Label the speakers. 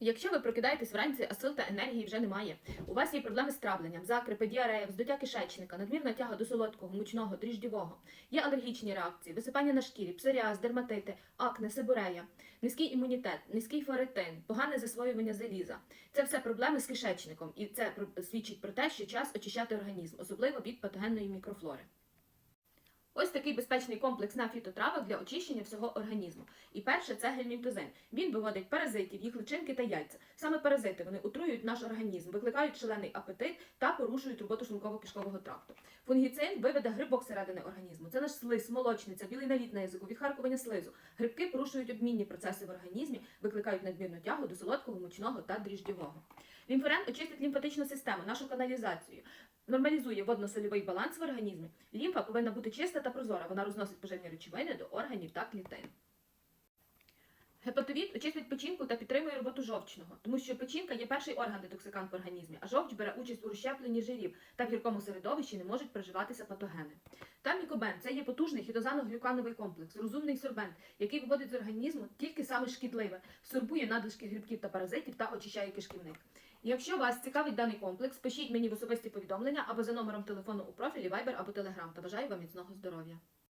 Speaker 1: Якщо ви прокидаєтесь вранці, а сил та енергії вже немає, у вас є проблеми з травленням, закрипи, діарея, вздуття кишечника, надмірна тяга до солодкого, мучного, дріждєвого, є алергічні реакції, висипання на шкірі, псоріаз, дерматити, акне, сибурея, низький імунітет, низький ферритин, погане засвоювання заліза. Це все проблеми з кишечником, і це свідчить про те, що час очищати організм, особливо від патогенної мікрофлори. Ось такий безпечний комплекс на фітотравах для очищення всього організму. І перше це гельмінтозин. Він виводить паразитів, їх личинки та яйця. Саме паразити вони отруюють наш організм, викликають шалений апетит та порушують роботу шлунково-кишкового тракту. Фунгіцин виведе грибок середини організму. Це наш слиз, молочниця, білий наліт на язику, відхаркування слизу. Грибки порушують обмінні процеси в організмі, викликають надмірну тягу до солодкого, мучного та дріждєвого. Лімфорен очистить лімфатичну систему, нашу каналізацію. Нормалізує водно-сольовий баланс в організмі. Лімфа повинна бути чиста та прозора. Вона розносить поживні речовини до органів та клітин. Гепатовід очистить печінку та підтримує роботу жовчного, тому що печінка є перший орган детоксикант в організмі, а жовч бере участь у розщепленні жирів та в гіркому середовищі не можуть проживатися патогени. Та мікобен це є потужний хітозано-глюкановий комплекс, розумний сорбент, який виводить з організму тільки саме шкідливе, сорбує надлишки грибків та паразитів та очищає кишківник. Якщо вас цікавить даний комплекс, пишіть мені в особисті повідомлення або за номером телефону у профілі Viber або Telegram та бажаю вам міцного здоров'я.